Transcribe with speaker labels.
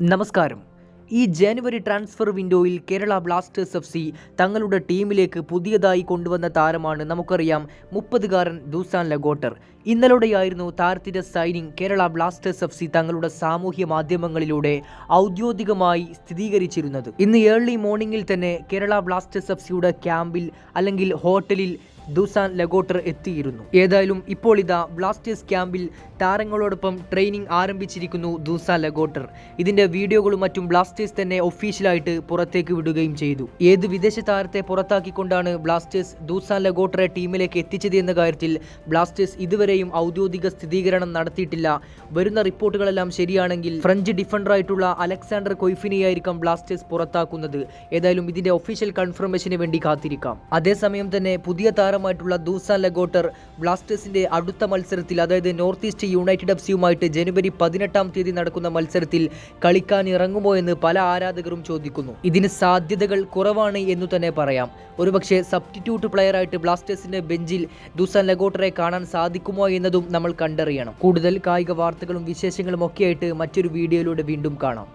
Speaker 1: നമസ്കാരം. ഈ ജനുവരി ട്രാൻസ്ഫർ വിൻഡോയിൽ കേരള ബ്ലാസ്റ്റേഴ്സ് എഫ് സി തങ്ങളുടെ ടീമിലേക്ക് പുതിയതായി കൊണ്ടുവന്ന താരമാണ് നമുക്കറിയാം മുപ്പതുകാരൻ ദൂസാൻ ലഗോട്ടർ. ഇന്നലെയായിരുന്നു താരത്തിന്റെ signing Kerala Blasters F C തങ്ങളുടെ സാമൂഹ്യ മാധ്യമങ്ങളിലൂടെ ഔദ്യോഗികമായി സ്ഥിരീകരിച്ചിരുന്നത്. ഇന്ന് ഏർലി മോർണിംഗിൽ തന്നെ കേരള ബ്ലാസ്റ്റേഴ്സ് എഫ് സിയുടെ ക്യാമ്പിൽ അല്ലെങ്കിൽ ഹോട്ടലിൽ ദുസാൻ ലഗോട്ടർ എത്തിയിരുന്നു. ഏതായാലും ഇപ്പോൾ ഇതാ ബ്ലാസ്റ്റേഴ്സ് ക്യാമ്പിൽ താരങ്ങളോടൊപ്പം ട്രെയിനിങ് ആരംഭിച്ചിരിക്കുന്നു ദുസാൻ ലഗോട്ടർ. ഇതിന്റെ വീഡിയോകളും മറ്റും ബ്ലാസ്റ്റേഴ്സ് തന്നെ ഒഫീഷ്യലായിട്ട് പുറത്തേക്ക് വിടുകയും ചെയ്തു. ഏത് വിദേശ താരത്തെ പുറത്താക്കിക്കൊണ്ടാണ് ബ്ലാസ്റ്റേഴ്സ് ദൂസാൻ ലഗോട്ടറെ ടീമിലേക്ക് എത്തിച്ചത് എന്ന കാര്യത്തിൽ ബ്ലാസ്റ്റേഴ്സ് ഇതുവരെയും ഔദ്യോഗിക സ്ഥിരീകരണം നടത്തിയിട്ടില്ല. വരുന്ന റിപ്പോർട്ടുകളെല്ലാം ശരിയാണെങ്കിൽ ഫ്രഞ്ച് ഡിഫൻഡറായിട്ടുള്ള അലക്സാണ്ടർ കൊയ്ഫിനെയായിരിക്കും ബ്ലാസ്റ്റേഴ്സ് പുറത്താക്കുന്നത്. ഏതായാലും ഇതിന്റെ ഒഫീഷ്യൽ കൺഫർമേഷന് വേണ്ടി കാത്തിരിക്കാം. അതേസമയം തന്നെ പുതിയ താരമായിട്ടുള്ള ദൂസാൻ ലഗോട്ടർ ബ്ലാസ്റ്റേഴ്സിന്റെ അടുത്ത മത്സരത്തിൽ അതായത് നോർത്ത് ഈസ്റ്റ് യുണൈറ്റഡ് എഫ് സിയുമായിട്ട് ജനുവരി പതിനെട്ടാം തീയതി നടക്കുന്ന മത്സരത്തിൽ കളിക്കാൻ ഇറങ്ങുമോ എന്ന് പല ആരാധകരും ചോദിക്കുന്നു. ഇതിന് സാധ്യതകൾ കുറവാണ് എന്നു തന്നെ പറയാം. ഒരുപക്ഷെ സബ്സ്റ്റിറ്റ്യൂട്ട് പ്ലെയറായിട്ട് ബ്ലാസ്റ്റേഴ്സിന്റെ ബെഞ്ചിൽ ദൂസാൻ ലഗോട്ടറെ കാണാൻ സാധിക്കുമോ എന്നതും നമ്മൾ കണ്ടറിയണം. കൂടുതൽ കായിക വാർത്തകളും വിശേഷങ്ങളും ഒക്കെയായിട്ട് മറ്റൊരു വീഡിയോയിലൂടെ വീണ്ടും കാണാം.